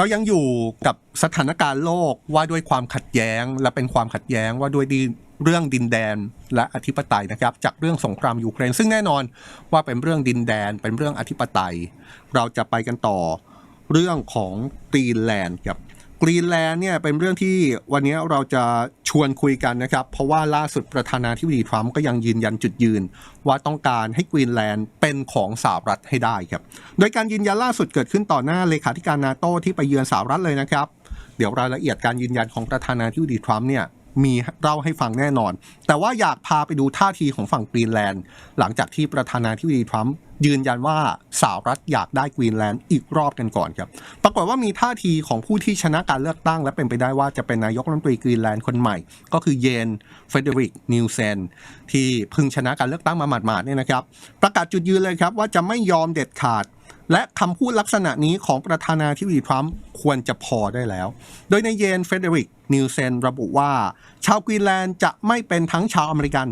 เรายังอยู่กับสถานการณ์โลกว่าด้วยความขัดแย้ง และเป็นความขัดแย้งว่าด้วยดีเรื่องดินแดนและอธิปไตยนะครับ จากเรื่องสงครามยูเครน ซึ่งแน่นอนว่าเป็นเรื่องดินแดนเป็นเรื่องอธิปไตย เราจะไปกันต่อเรื่องของกรีนแลนด์ครับ กรีนแลนด์เนี่ยเป็นเรื่องที่วันนี้เราจะชวนคุยกันนะครับ เพราะว่าล่าสุดประธานาธิบดีทรัมป์ก็ยังยืนยันจุดยืน ว่าต้องการให้กรีนแลนด์เป็นของสหรัฐให้ได้ครับ โดยการยืนยันล่าสุดเกิดขึ้นต่อหน้าเลขาธิการนาโตที่ไปเยือนสหรัฐเลยนะครับ เดี๋ยวรายละเอียดการยืนยันของประธานาธิบดีทรัมป์เนี่ย มีเล่าให้ฟังแน่นอน แต่ว่าอยากพาไปดูท่าทีของฝั่งกรีนแลนด์ หลังจากที่ประธานาธิบดีทรัมป์ยืนยันว่าสหรัฐอยากได้กรีนแลนด์อีกรอบกันก่อนครับ ปรากฏว่ามีท่าทีของผู้ที่ชนะการเลือกตั้ง และเป็นไปได้ว่าจะเป็นนายกรัฐมนตรีกรีนแลนด์คนใหม่ ก็คือเยนเฟเดริกนิวเซนที่เพิ่งชนะการเลือกตั้งมาหมาดๆเนี่ยนะครับ ประกาศจุดยืนเลยครับว่าจะไม่ยอมเด็ดขาด และคำพูดลักษณะนี้ของประธานาธิบดีทรัมป์ควรจะพอได้แล้ว โดยในเยนเฟเดริกนิวเซนระบุว่า ชาวกรีนแลนด์จะไม่เป็นทั้งชาวอเมริกัน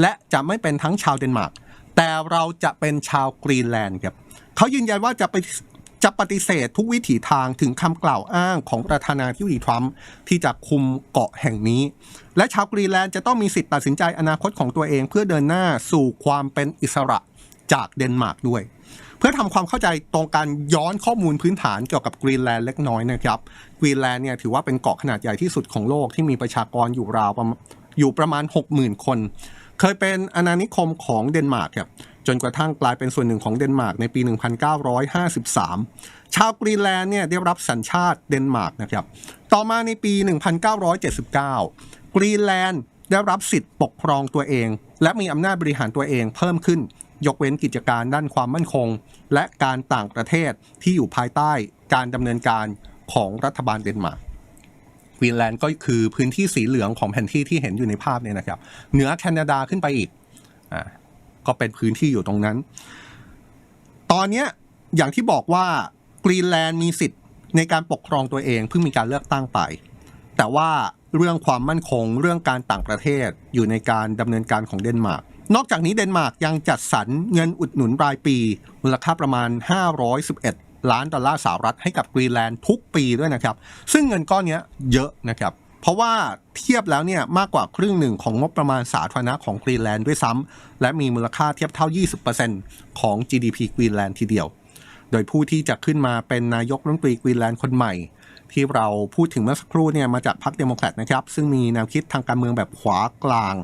และจะไม่เป็นทั้งชาวเดนมาร์กแต่เราจะเป็นชาวกรีนแลนด์ครับเขายืนยันว่าจะไปจะปฏิเสธทุกวิถีทางถึงคำกล่าวอ้างของประธานาธิบดีทรัมป์ที่จะคุมเกาะแห่งนี้ และชาวกรีนแลนด์จะต้องมีสิทธิ์ตัดสินใจอนาคตของตัวเองเพื่อเดินหน้าสู่ความเป็นอิสระจากเดนมาร์กด้วย เพื่อทำความเข้าใจตรงการย้อนข้อมูลพื้นฐานเกี่ยวกับกรีนแลนด์เล็กน้อยนะครับกรีนแลนด์เนี่ยถือว่าเป็นเกาะขนาดใหญ่ที่สุดของโลกที่มีประชากรอยู่ราวประมาณอยู่ประมาณ 60,000 คน เคยเป็นอาณานิคมของเดนมาร์กครับจนกระทั่งกลายเป็นส่วนหนึ่งของเดนมาร์กในปี 1953 ชาวกรีนแลนด์เนี่ยได้รับสัญชาติเดนมาร์กนะครับ ต่อมาในปี 1979 กรีนแลนด์ได้รับสิทธิ์ปกครองตัวเอง และมีอำนาจบริหารตัวเองเพิ่มขึ้น ยกเว้นกิจการด้านความมั่นคง และการต่างประเทศที่อยู่ภายใต้การดำเนินการของรัฐบาลเดนมาร์กกรีนแลนด์ก็คือพื้นที่สีเหลืองของแผนที่ที่เห็นอยู่ในภาพเนี่ยนะครับ เหนือแคนาดาขึ้นไปอีกอ่าก็เป็นพื้นที่อยู่ตรงนั้น ตอนเนี้ยอย่างที่บอกว่ากรีนแลนด์มีสิทธิ์ในการปกครองตัวเองเพิ่งมีการเลือกตั้งไป แต่ว่าเรื่องความมั่นคงเรื่องการต่างประเทศอยู่ในการดำเนินการของเดนมาร์ก นอกจากนี้เดนมาร์กยังจัดสรรเงินอุดหนุนรายปี มูลค่าประมาณ 511 ล้านดอลลาร์สหรัฐให้กับกรีนแลนด์ทุกปีด้วยนะครับ ซึ่งเงินก้อนนี้เยอะนะครับ เพราะว่าเทียบแล้วเนี่ยมากกว่าครึ่งหนึ่งของงบประมาณสาธารณะของกรีนแลนด์ด้วยซ้ำและมีมูลค่าเทียบเท่า 20%ของ GDP กรีนแลนด์ทีเดียว โดยผู้ที่จะขึ้นมาเป็นนายกรัฐมนตรีกรีนแลนด์คนใหม่ ที่เราพูดถึงเมื่อสักครู่เนี่ยมาจากพรรคเดโมแครตนะครับ ซึ่งมีแนวคิดทางการเมืองแบบขวากลาง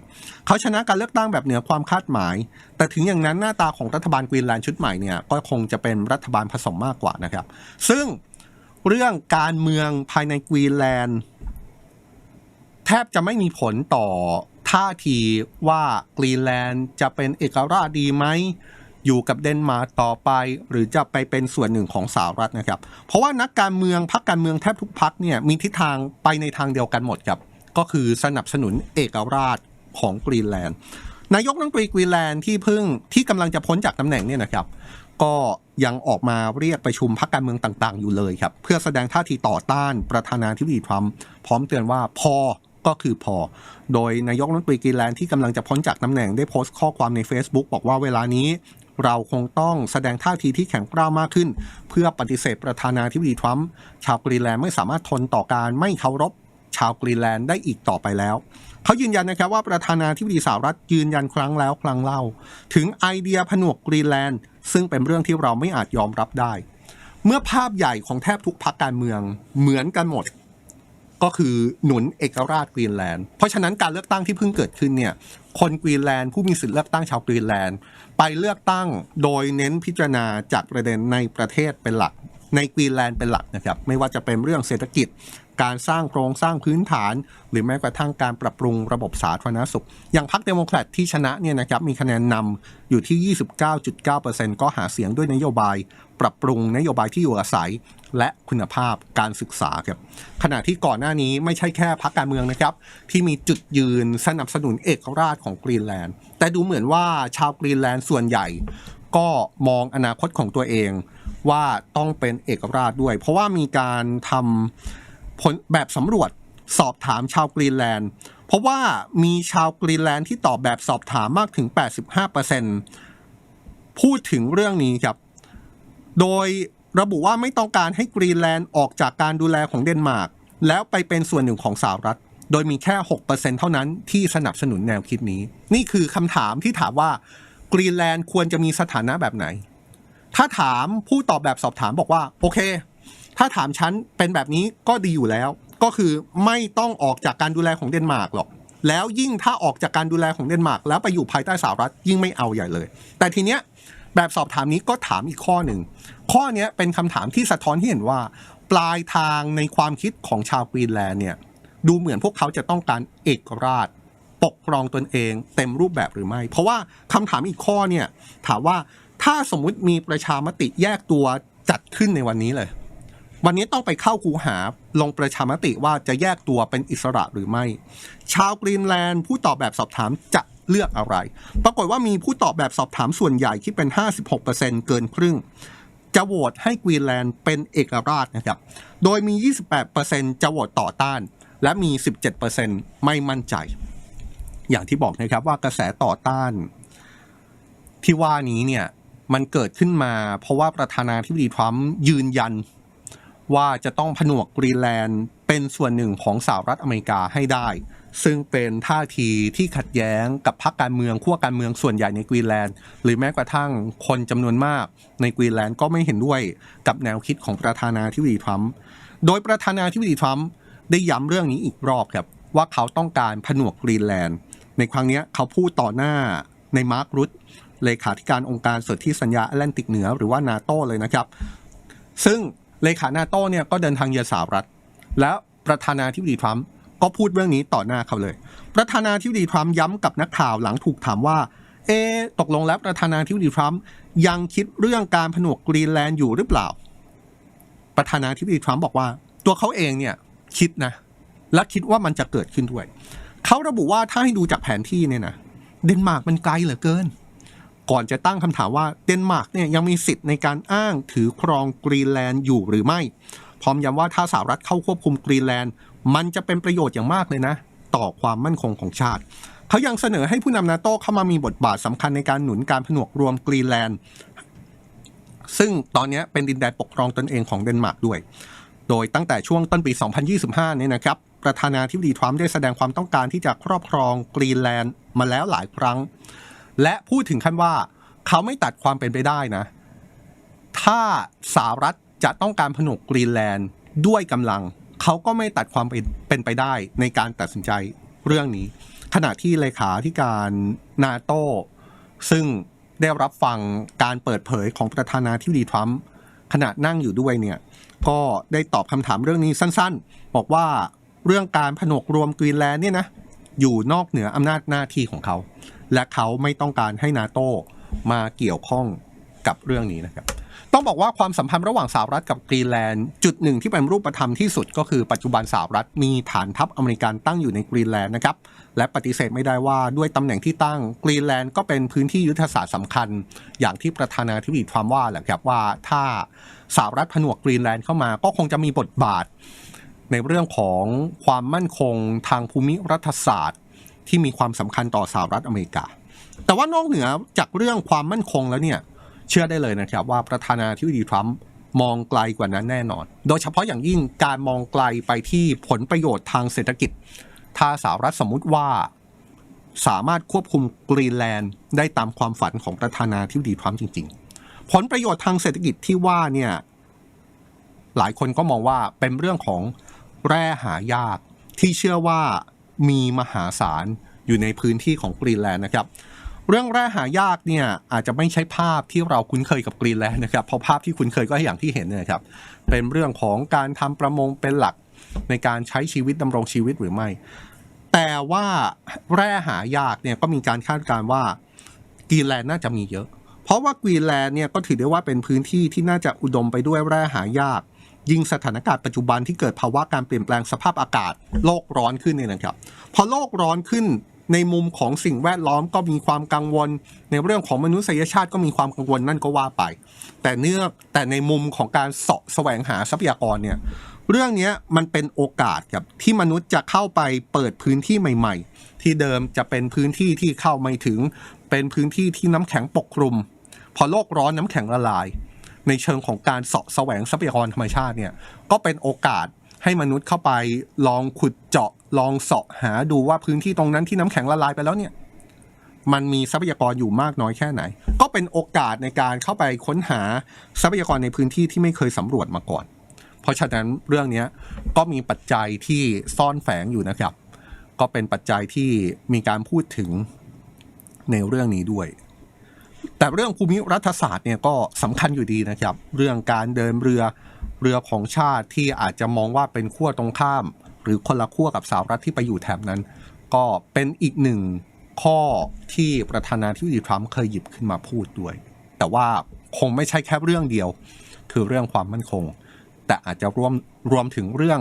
เขาชนะการเลือกตั้งแบบเหนือความคาดหมาย แต่ถึงอย่างนั้นหน้าตาของรัฐบาลกรีนแลนด์ชุดใหม่เนี่ยก็คงจะเป็นรัฐบาลผสมมากกว่านะครับ ซึ่งเรื่องการเมืองภายในกรีนแลนด์แทบจะไม่มีผลต่อท่าทีว่ากรีนแลนด์จะเป็นเอกราชดีไหม อยู่กับเดนมาร์กต่อไป หรือจะไปเป็นส่วนหนึ่งของสหรัฐนะครับ เพราะว่านักการเมืองพรรคการเมืองแทบทุกพรรคเนี่ยมีทิศทางไปในทางเดียวกันหมดครับ ก็คือสนับสนุนเอกราชของกรีนแลนด์นายกรัฐมนตรีกรีนแลนด์ที่เพิ่งที่กำลังจะพ้นจากตำแหน่งเนี่ยนะครับก็ยังออกมาเรียกประชุมพรรคการเมืองต่างๆ อยู่เลยครับ เพื่อแสดงท่าทีต่อต้านประธานาธิบดีทรัมป์พร้อมเตือนว่าพอก็คือพอ โดยนายกรัฐมนตรีกรีนแลนด์ที่กำลังจะพ้นจากตำแหน่งได้โพสต์ข้อความใน Facebook บอกว่าเวลานี้ เราคงต้องแสดงท่าทีที่แข็งกร้าวมากขึ้น เพื่อปฏิเสธประธานาธิบดีทรัมป์ชาวกรีนแลนด์ไม่สามารถทนต่อการไม่เคารพชาวกรีนแลนด์ได้อีกต่อไปแล้ว เขายืนยันนะครับว่าประธานาธิบดีสหรัฐยืนยันครั้งแล้วครั้งเล่า ถึงไอเดียผนวกกรีนแลนด์ ซึ่งเป็นเรื่องที่เราไม่อาจยอมรับได้ เมื่อภาพใหญ่ของแทบทุกพรรคการเมืองเหมือนกันหมด ก็คือหนุนเอกราชกรีนแลนด์ เพราะฉะนั้นการเลือกตั้งที่เพิ่งเกิดขึ้นเนี่ย คนกรีนแลนด์ผู้มีสิทธิเลือกตั้งชาวกรีนแลนด์ ไปเลือกตั้งโดยเน้นพิจารณาจากประเด็นในประเทศเป็นหลัก ในกรีนแลนด์เป็นหลักนะครับ ไม่ว่าจะเป็นเรื่องเศรษฐกิจ การสร้างโครงสร้างพื้นฐาน หรือแม้กระทั่งการปรับปรุงระบบสาธารณสุข อย่างพรรคเดโมแครตที่ชนะเนี่ยนะครับมีคะแนนนำอยู่ที่ 29.9%ก็หาเสียงด้วยนโยบาย ปรับปรุงนโยบายที่อยู่อาศัย และคุณภาพการศึกษาครับขณะที่ก่อนหน้านี้ไม่ใช่แค่พรรคการเมืองนะครับ ที่มีจุดยืนสนับสนุนเอกราชของกรีนแลนด์ แต่ดูเหมือนว่าชาวกรีนแลนด์ส่วนใหญ่ ก็มองอนาคตของตัวเองว่าต้องเป็นเอกราชด้วย เพราะว่ามีการทำผลแบบสำรวจสอบถามชาวกรีนแลนด์ เพราะว่ามีชาวกรีนแลนด์ที่ตอบแบบสอบถามมากถึง 85%พูดถึงเรื่องนี้ครับ โดย ระบุว่าไม่ต้องการให้กรีนแลนด์ออกจากการดูแลของเดนมาร์กแล้วไปเป็นส่วนหนึ่งของสหรัฐ โดยมีแค่ 6%เท่านั้นที่สนับสนุนแนวคิดนี้ นี่คือคำถามที่ถามว่ากรีนแลนด์ควรจะมีสถานะแบบไหน ถ้าถามผู้ตอบแบบสอบถามบอกว่า โอเค ถ้าถามฉันเป็นแบบนี้ก็ดีอยู่แล้ว ก็คือไม่ต้องออกจากการดูแลของเดนมาร์กหรอกแล้วยิ่งถ้าออกจากการดูแลของเดนมาร์กแล้วไปอยู่ภายใต้สหรัฐยิ่งไม่เอาใหญ่เลย แต่ทีเนี้ย แบบสอบถามนี้ก็ถามอีกข้อหนึ่ง ข้อนี้เป็นคำถามที่สะท้อนที่เห็นว่า ปลายทางในความคิดของชาวกรีนแลนด์เนี่ยดูเหมือนพวกเขาจะต้องการเอกราช ปกครองตนเอง เต็มรูปแบบหรือไม่ เพราะว่าคำถามอีกข้อเนี่ยถามว่าถ้าสมมุติมีประชามติแยกตัวจัดขึ้นในวันนี้เลย วันนี้ต้องไปเข้าคูหาลงประชามติว่าจะแยกตัวเป็นอิสระหรือไม่ ชาวกรีนแลนด์ผู้ตอบแบบสอบถามจะ เลือกอะไร ปรากฏว่ามีผู้ตอบแบบสอบถามส่วนใหญ่ที่เป็น 56%เกินครึ่ง จะโหวตให้กรีนแลนด์เป็นเอกราชนะครับ โดยมี 28%จะโหวตต่อต้าน และมี 17%ไม่มั่นใจ อย่างที่บอกนะครับว่ากระแสต่อต้าน ที่ว่านี้เนี่ยมันเกิดขึ้นมา เพราะว่าประธานาธิบดีทรัมป์ยืนยันว่าจะต้องผนวกกรีนแลนด์เป็นส่วนหนึ่งของสหรัฐอเมริกาให้ได้ ซึ่งเป็นท่าทีที่ขัดแย้งกับพรรคการเมืองขั้วการเมืองส่วนใหญ่ในกรีนแลนด์ หรือแม้กระทั่งคนจำนวนมากในกรีนแลนด์ก็ไม่เห็นด้วยกับแนวคิดของประธานาธิบดีทรัมป์โดยประธานาธิบดีทรัมป์ได้ย้ำเรื่องนี้อีกรอบครับว่าเขาต้องการผนวกกรีนแลนด์ ในครั้งนี้เขาพูดต่อหน้าในมาร์ครุตเลขาธิการองค์การสนธิสัญญาแอตแลนติกเหนือหรือว่านาโตเลยนะครับ ซึ่งเลขานาโต้เนี่ยก็เดินทางเยือนสหรัฐ แล้วประธานาธิบดีทรัมป์ ก็พูดเรื่องนี้ต่อหน้าเขาเลย ประธานาธิบดีทรัมป์ย้ำกับนักข่าวหลังถูกถามว่า เอะตกลงแล้วประธานาธิบดีทรัมป์ยังคิดเรื่องการผนวกกรีนแลนด์อยู่หรือเปล่า ประธานาธิบดีทรัมป์บอกว่า ตัวเขาเองเนี่ยคิดนะ และคิดว่ามันจะเกิดขึ้นด้วย เขาระบุว่าถ้าให้ดูจากแผนที่เนี่ยนะเดนมาร์กมันไกลเหลือเกิน ก่อนจะตั้งคำถามว่าเดนมาร์กเนี่ยยังมีสิทธิ์ในการอ้างถือครองกรีนแลนด์อยู่หรือไม่ พร้อมย้ำว่าถ้าสหรัฐเข้าควบคุมกรีนแลนด์ มันจะเป็นประโยชน์อย่างมากเลยนะ ต่อความมั่นคงของชาติ เขายังเสนอให้ผู้นำนาโต้เข้ามามีบทบาทสำคัญในการหนุนการผนวกรวมกรีนแลนด์ ซึ่งตอนนี้เป็นดินแดนปกครองตนเองของเดนมาร์กด้วย โดยตั้งแต่ช่วงต้นปี 2025 เนี่ยนะครับ ประธานาธิบดีทรัมป์ได้แสดงความต้องการที่จะครอบครองกรีนแลนด์มาแล้วหลายครั้ง และพูดถึงขั้นว่าเขาไม่ตัดความเป็นไปได้นะ ถ้าสหรัฐจะต้องการผนวกกรีนแลนด์ด้วยกำลัง เขาก็ไม่ตัดความเป็นเป็นไปได้ในการตัดสินใจเรื่องนี้ ขณะที่เลขาธิการนาโต้ซึ่งได้รับฟังการเปิดเผยของประธานาธิบดีทรัมป์ขณะนั่งอยู่ด้วยเนี่ยก็ได้ตอบคำถามเรื่องนี้สั้นๆ บอกว่าเรื่องการผนวกรวมกรีนแลนด์เนี่ยนะอยู่นอกเหนืออำนาจหน้าที่ของเขา และเขาไม่ต้องการให้นาโตมาเกี่ยวข้องกับเรื่องนี้นะครับ ต้องบอกว่าความสัมพันธ์ระหว่างสหรัฐกับกรีนแลนด์จุดหนึ่งที่เป็นรูปธรรมที่สุดก็คือปัจจุบันสหรัฐมีฐานทัพอเมริกันตั้งอยู่ในกรีนแลนด์นะครับและปฏิเสธไม่ได้ว่าด้วยตำแหน่งที่ตั้งกรีนแลนด์ก็เป็นพื้นที่ยุทธศาสตร์สำคัญ อย่างที่ประธานาธิบดีทรัมป์ว่าแหละครับว่าถ้าสหรัฐผนวกกรีนแลนด์เข้ามาก็คงจะมีบทบาท ในเรื่องของความมั่นคงทางภูมิรัฐศาสตร์ ที่มีความสำคัญต่อสหรัฐอเมริกา แต่ว่านอกเหนือจากเรื่องความมั่นคงแล้วเนี่ย เชื่อได้เลยนะครับว่าประธานาธิบดีทรัมป์มองไกลกว่านั้นแน่นอน โดยเฉพาะอย่างยิ่งการมองไกลไปที่ผลประโยชน์ทางเศรษฐกิจ ถ้าสหรัฐสมมุติว่าสามารถควบคุมกรีนแลนด์ได้ตามความฝันของประธานาธิบดีทรัมป์จริง ๆ ผลประโยชน์ทางเศรษฐกิจที่ว่าเนี่ยหลายคนก็มองว่าเป็นเรื่องของแร่หายากที่เชื่อว่ามีมหาศาลอยู่ในพื้นที่ของกรีนแลนด์นะครับ เรื่องแร่หายากเนี่ยอาจจะไม่ใช่ภาพที่เราคุ้นเคยกับกรีนแลนด์นะครับเพราะภาพที่คุ้นเคยก็อย่างที่เห็นนะครับเป็นเรื่องของการทำประมงเป็นหลักในการใช้ชีวิตดำรงชีวิตหรือไม่ แต่ว่าแร่หายากเนี่ยก็มีการคาดการณ์ว่ากรีนแลนด์น่าจะมีเยอะ เพราะว่ากรีนแลนด์เนี่ยก็ถือได้ว่าเป็นพื้นที่ที่น่าจะอุดมไปด้วยแร่หายากยิ่งสถานการณ์ปัจจุบันที่เกิดภาวะการเปลี่ยนแปลงสภาพอากาศ โลกร้อนขึ้นเนี่ยนะครับ พอโลกร้อนขึ้น ในมุมของสิ่งแวดล้อมก็มีความกังวล ในเรื่องของมนุษยชาติก็มีความกังวลนั่นก็ว่าไป แต่เนื่องแต่ในมุมของการเสาะแสวงหาทรัพยากรเนี่ยเรื่องนี้มันเป็นโอกาสครับที่มนุษย์จะเข้าไปเปิดพื้นที่ใหม่ ๆ ที่เดิมจะเป็นพื้นที่ที่เข้าไม่ถึง เป็นพื้นที่ที่น้ำแข็งปกคลุม พอโลกร้อนน้ำแข็งละลาย ในเชิงของการเสาะแสวงทรัพยากรธรรมชาติเนี่ยก็เป็นโอกาสให้มนุษย์เข้าไปลองขุดเจาะ ลองเสาะหาดูว่าพื้นที่ตรงนั้นที่น้ำแข็งละลายไปแล้วเนี่ย มันมีทรัพยากรอยู่มากน้อยแค่ไหน ก็เป็นโอกาสในการเข้าไปค้นหาทรัพยากรในพื้นที่ที่ไม่เคยสำรวจมาก่อน เพราะฉะนั้นเรื่องนี้ก็มีปัจจัยที่ซ่อนแฝงอยู่นะครับ ก็เป็นปัจจัยที่มีการพูดถึงในเรื่องนี้ด้วย แต่เรื่องภูมิรัฐศาสตร์เนี่ยก็สำคัญอยู่ดีนะครับ เรื่องการเดินเรือเรือของชาติที่อาจจะมองว่าเป็นขั้วตรงข้าม หรือคนละขั้วกับสหรัฐที่ไปอยู่แถบนั้น ก็เป็นอีกหนึ่งข้อที่ประธานาธิบดีทรัมป์เคยหยิบขึ้นมาพูดด้วย แต่ว่าคงไม่ใช่แค่เรื่องเดียว คือเรื่องความมั่นคง แต่อาจจะรวมรวมถึงเรื่อง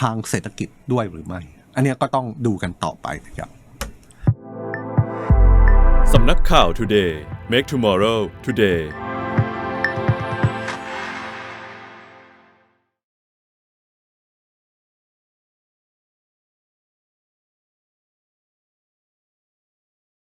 ทางเศรษฐกิจด้วยหรือไม่ อันนี้ก็ต้องดูกันต่อไปนะครับสำนักข่าว Today Make Tomorrow Today